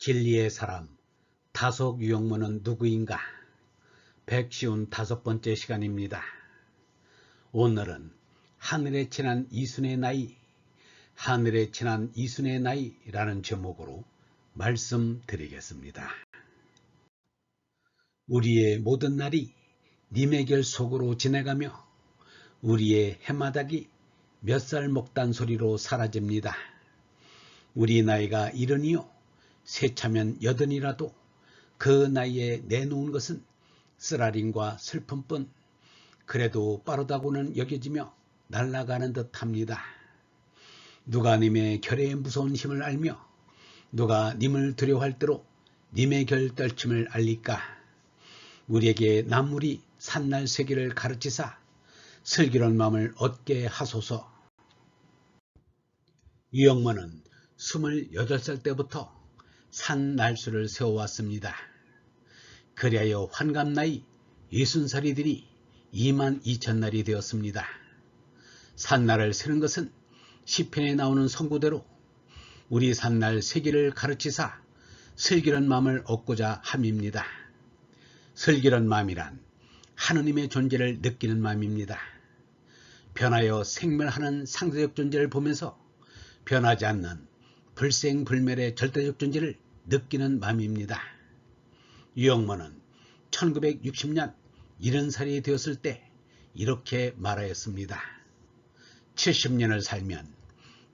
진리의 사람 다속 유영모는 누구인가? 백시운 다섯 번째 시간입니다. 오늘은 하늘에 친한 이순의 나이, 하늘에 친한 이순의 나이라는 제목으로 말씀드리겠습니다. 우리의 모든 날이 님의 결 속으로 지내가며 우리의 해마닥이 몇 살 먹단 소리로 사라집니다. 우리 나이가 이른이요 세차면 여든이라도 그 나이에 내놓은 것은 쓰라림과 슬픔뿐 그래도 빠르다고는 여겨지며 날아가는 듯합니다. 누가 님의 결의 무서운 힘을 알며 누가 님을 두려워할 대로 님의 결 떨침을 알릴까 우리에게 남물이 산날 세기를 가르치사 슬기로운 마음을 얻게 하소서. 유영모는 28살 때부터 산 날수를 세워왔습니다. 그리하여 환갑 나이 60살이 되니 2만 2천 날이 되었습니다. 산날을 세는 것은 시편에 나오는 선구대로 우리 산날 세기를 가르치사 슬기로운 마음을 얻고자 함입니다. 슬기로운 마음이란 하느님의 존재를 느끼는 마음입니다. 변하여 생멸하는 상대적 존재를 보면서 변하지 않는 불생불멸의 절대적 존재를 느끼는 마음입니다. 유영모는 1960년 70살이 되었을 때 이렇게 말하였습니다. 70년을 살면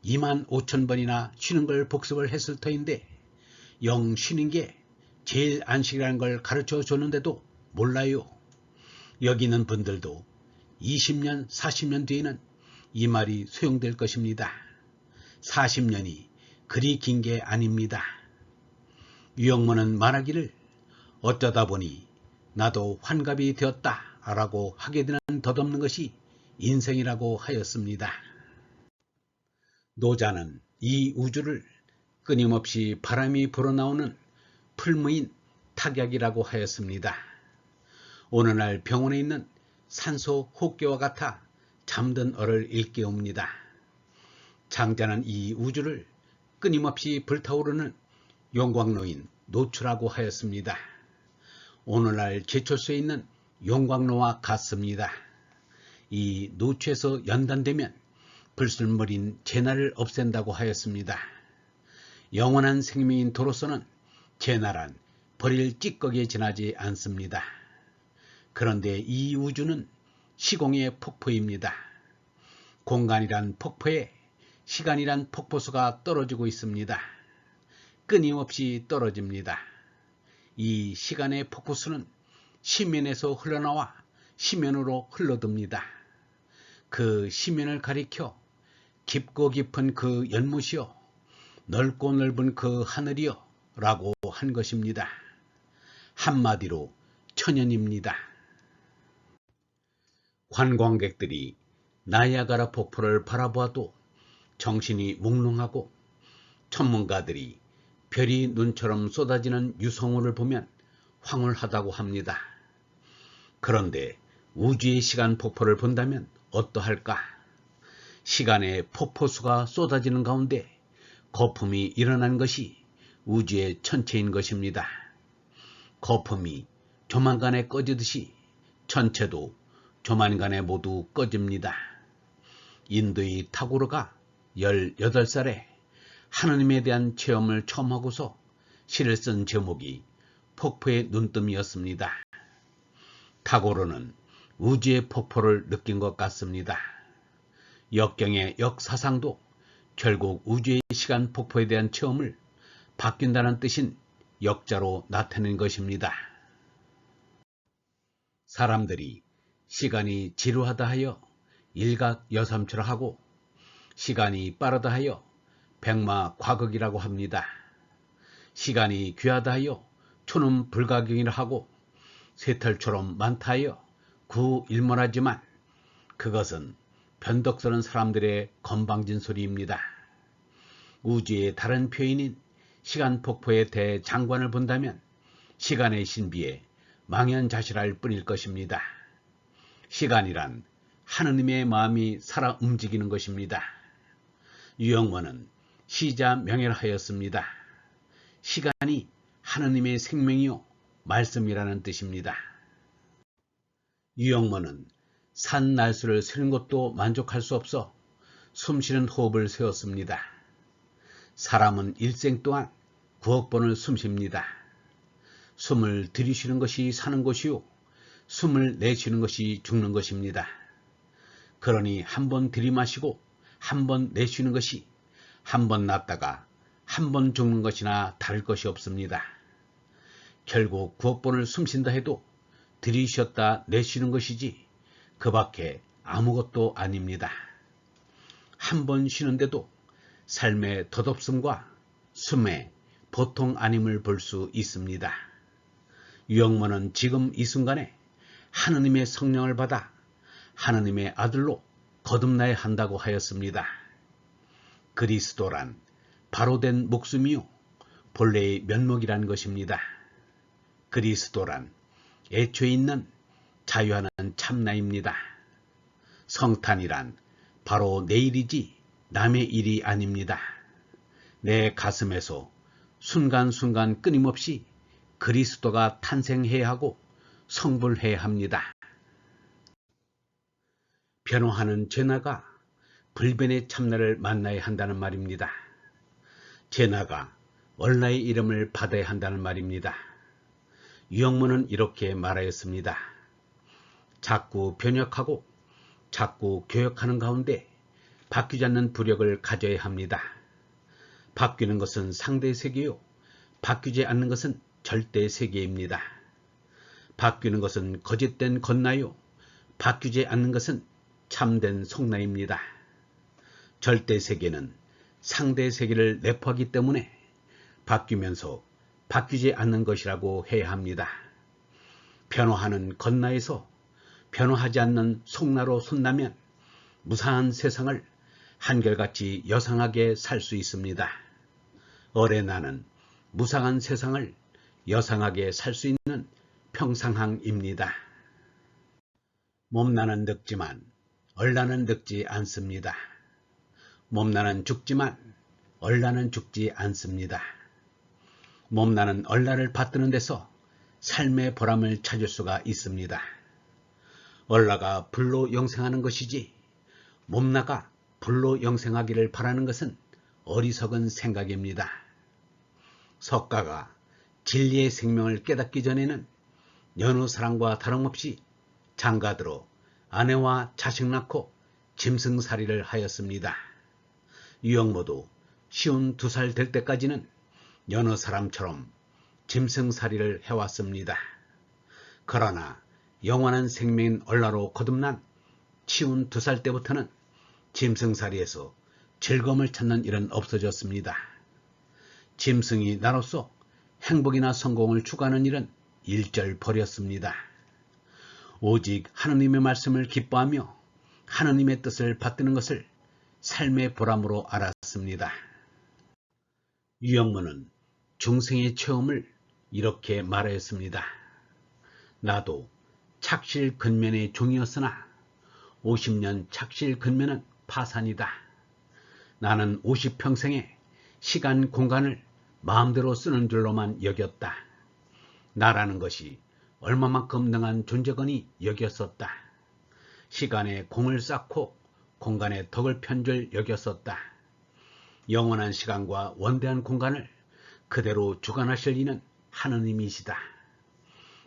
2만 5천 번이나 쉬는 걸 복습을 했을 터인데 영 쉬는 게 제일 안식이라는 걸 가르쳐 줬는데도 몰라요. 여기 있는 분들도 20년, 40년 뒤에는 이 말이 소용될 것입니다. 40년이 그리 긴 게 아닙니다. 유영모는 말하기를 어쩌다 보니 나도 환갑이 되었다 라고 하게 되는 덧없는 것이 인생이라고 하였습니다. 노자는 이 우주를 끊임없이 바람이 불어나오는 풀무인 탁약이라고 하였습니다. 오늘날 병원에 있는 산소 호흡기와 같아 잠든 어를 일깨웁니다. 장자는 이 우주를 끊임없이 불타오르는 용광로인 노추라고 하였습니다. 오늘날 제철소에 있는 용광로와 같습니다. 이 노추에서 연단되면 불순물인 제나를 없앤다고 하였습니다. 영원한 생명인 도로서는 제나란 버릴 찌꺼기에 지나지 않습니다. 그런데 이 우주는 시공의 폭포입니다. 공간이란 폭포에 시간이란 폭포수가 떨어지고 있습니다. 끊임없이 떨어집니다. 이 시간의 폭포수는 시면에서 흘러나와 시면으로 흘러듭니다. 그 시면을 가리켜 깊고 깊은 그 연못이요 넓고 넓은 그 하늘이요 라고 한 것입니다. 한마디로 천연입니다. 관광객들이 나야가라 폭포를 바라보아도 정신이 몽롱하고 전문가들이 별이 눈처럼 쏟아지는 유성우를 보면 황홀하다고 합니다. 그런데 우주의 시간 폭포를 본다면 어떠할까? 시간의 폭포수가 쏟아지는 가운데 거품이 일어난 것이 우주의 천체인 것입니다. 거품이 조만간에 꺼지듯이 전체도 조만간에 모두 꺼집니다. 인도의 타고르가 18살에 하느님에 대한 체험을 처음 하고서 시를 쓴 제목이 폭포의 눈뜸이었습니다. 타고르는 우주의 폭포를 느낀 것 같습니다. 역경의 역사상도 결국 우주의 시간 폭포에 대한 체험을 바뀐다는 뜻인 역자로 나타낸 것입니다. 사람들이 시간이 지루하다 하여 일각 여삼초하고 시간이 빠르다 하여 백마 과극이라고 합니다. 시간이 귀하다 하여 초는 불가경이라 하고 쇠털처럼 많다 하여 구일문하지만 그것은 변덕스러운 사람들의 건방진 소리입니다. 우주의 다른 표현인 시간폭포의 대장관을 본다면 시간의 신비에 망연자실할 뿐일 것입니다. 시간이란 하느님의 마음이 살아 움직이는 것입니다. 유영원은 시자 명예를 하였습니다. 시간이 하느님의 생명이요 말씀이라는 뜻입니다. 유영모는 산 날수를 세는 것도 만족할 수 없어 숨쉬는 호흡을 세웠습니다. 사람은 일생 동안 구억 번을 숨쉽니다. 숨을 들이쉬는 것이 사는 것이요 숨을 내쉬는 것이 죽는 것입니다. 그러니 한 번 들이마시고 한 번 내쉬는 것이 한 번 났다가 한 번 죽는 것이나 다를 것이 없습니다. 결국 구억 번을 숨쉰다 해도 들이쉬었다 내쉬는 것이지 그 밖에 아무것도 아닙니다. 한 번 쉬는데도 삶의 덧없음과 숨에 보통 아님을 볼 수 있습니다. 유영모는 지금 이 순간에 하느님의 성령을 받아 하느님의 아들로 거듭나야 한다고 하였습니다. 그리스도란 바로 된 목숨이요 본래의 면목이란 것입니다. 그리스도란 애초에 있는 자유하는 참나입니다. 성탄이란 바로 내 일이지 남의 일이 아닙니다. 내 가슴에서 순간순간 끊임없이 그리스도가 탄생해야 하고 성불해야 합니다. 변호하는 제나가 불변의 참나를 만나야 한다는 말입니다. 제나가 얼라의 이름을 받아야 한다는 말입니다. 유영문은 이렇게 말하였습니다. 자꾸 변혁하고 자꾸 교역하는 가운데 바뀌지 않는 부력을 가져야 합니다. 바뀌는 것은 상대 세계요. 바뀌지 않는 것은 절대 세계입니다. 바뀌는 것은 거짓된 건나요. 바뀌지 않는 것은 참된 속나입니다. 절대 세계는 상대 세계를 내포하기 때문에 바뀌면서 바뀌지 않는 것이라고 해야 합니다. 변화하는 건나에서 변화하지 않는 속나로 손나면 무사한 세상을 한결같이 여상하게 살 수 있습니다. 어레 나는 무상한 세상을 여상하게 살 수 있는 평상항입니다. 몸나는 늙지만 얼라는 늙지 않습니다. 몸나는 죽지만 얼라는 죽지 않습니다. 몸나는 얼라를 받드는 데서 삶의 보람을 찾을 수가 있습니다. 얼라가 불로 영생하는 것이지 몸나가 불로 영생하기를 바라는 것은 어리석은 생각입니다. 석가가 진리의 생명을 깨닫기 전에는 여느 사람과 다름없이 장가들어 아내와 자식 낳고 짐승살이를 하였습니다. 유영모도 쉬운 두 살 될 때까지는 여느 사람처럼 짐승살이를 해왔습니다. 그러나 영원한 생명인 얼라로 거듭난 치운 두 살 때부터는 짐승살이에서 즐거움을 찾는 일은 없어졌습니다. 짐승이 나로서 행복이나 성공을 추구하는 일은 일절 버렸습니다. 오직 하느님의 말씀을 기뻐하며 하느님의 뜻을 받드는 것을 삶의 보람으로 알았습니다. 유영문은 중생의 체험을 이렇게 말하였습니다. 나도 착실 근면의 종이었으나 50년 착실 근면은 파산이다. 나는 50평생에 시간 공간을 마음대로 쓰는 줄로만 여겼다. 나라는 것이 얼마만큼 능한 존재건이 여겼었다. 시간에 공을 쌓고 공간에 덕을 편줄 여겼었다. 영원한 시간과 원대한 공간을 그대로 주관하실 이는 하느님이시다.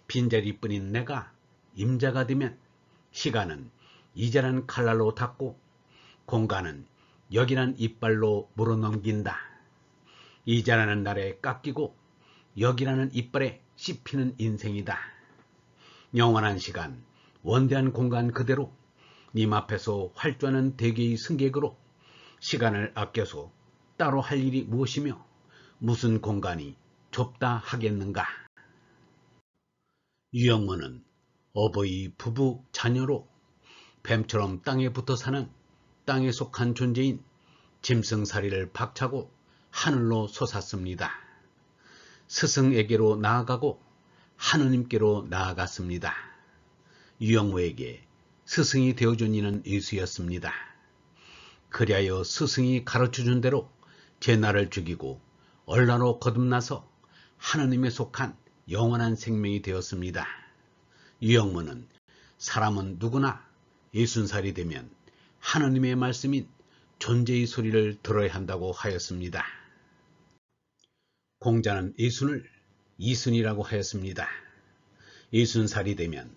빈자리뿐인 내가 임자가 되면 시간은 이자란 칼날로 닫고 공간은 여기란 이빨로 물어넘긴다. 이자라는 날에 깎이고 여기라는 이빨에 씹히는 인생이다. 영원한 시간, 원대한 공간 그대로 님 앞에서 활주하는 대개의 승객으로 시간을 아껴서 따로 할 일이 무엇이며 무슨 공간이 좁다 하겠는가. 유영모는 어버이 부부 자녀로 뱀처럼 땅에 붙어 사는 땅에 속한 존재인 짐승사리를 박차고 하늘로 솟았습니다. 스승에게로 나아가고 하느님께로 나아갔습니다. 유영모에게 스승이 되어준 이는 예수였습니다. 그리하여 스승이 가르쳐준 대로 제 나를 죽이고 얼라로 거듭나서 하느님에 속한 영원한 생명이 되었습니다. 유영문은 사람은 누구나 예순살이 되면 하느님의 말씀인 존재의 소리를 들어야 한다고 하였습니다. 공자는 예순을 이순이라고 하였습니다. 예순살이 되면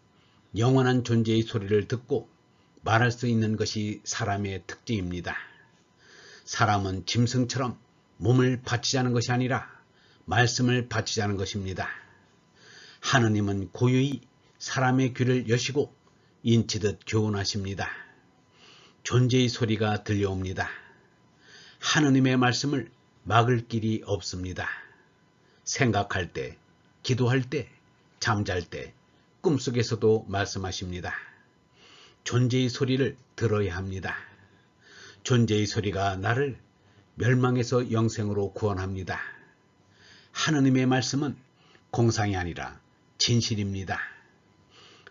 영원한 존재의 소리를 듣고 말할 수 있는 것이 사람의 특징입니다. 사람은 짐승처럼 몸을 바치자는 것이 아니라 말씀을 바치자는 것입니다. 하느님은 고요히 사람의 귀를 여시고 인치듯 교훈하십니다. 존재의 소리가 들려옵니다. 하느님의 말씀을 막을 길이 없습니다. 생각할 때, 기도할 때, 잠잘 때, 꿈속에서도 말씀하십니다. 존재의 소리를 들어야 합니다. 존재의 소리가 나를 멸망에서 영생으로 구원합니다. 하느님의 말씀은 공상이 아니라 진실입니다.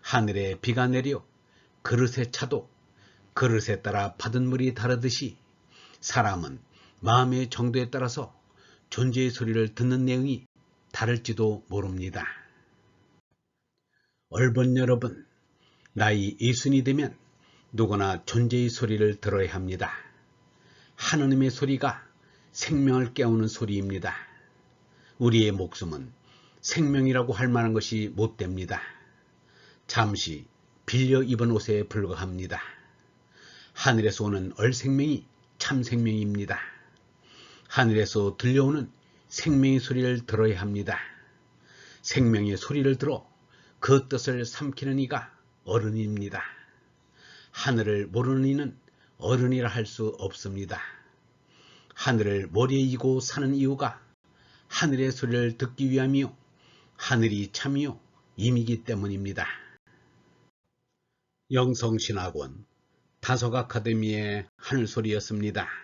하늘에 비가 내려 그릇에 차도 그릇에 따라 받은 물이 다르듯이 사람은 마음의 정도에 따라서 존재의 소리를 듣는 내용이 다를지도 모릅니다. 얼번 여러분, 나이 이순이 되면 누구나 존재의 소리를 들어야 합니다. 하느님의 소리가 생명을 깨우는 소리입니다. 우리의 목숨은 생명이라고 할 만한 것이 못 됩니다. 잠시 빌려 입은 옷에 불과합니다. 하늘에서 오는 얼생명이 참 생명입니다. 하늘에서 들려오는 생명의 소리를 들어야 합니다. 생명의 소리를 들어 그 뜻을 삼키는 이가 어른입니다. 하늘을 모르는 이는 어른이라 할 수 없습니다. 하늘을 머리에 이고 사는 이유가 하늘의 소리를 듣기 위함이요. 하늘이 참이요. 임이기 때문입니다. 영성신학원 다속 아카데미의 하늘소리였습니다.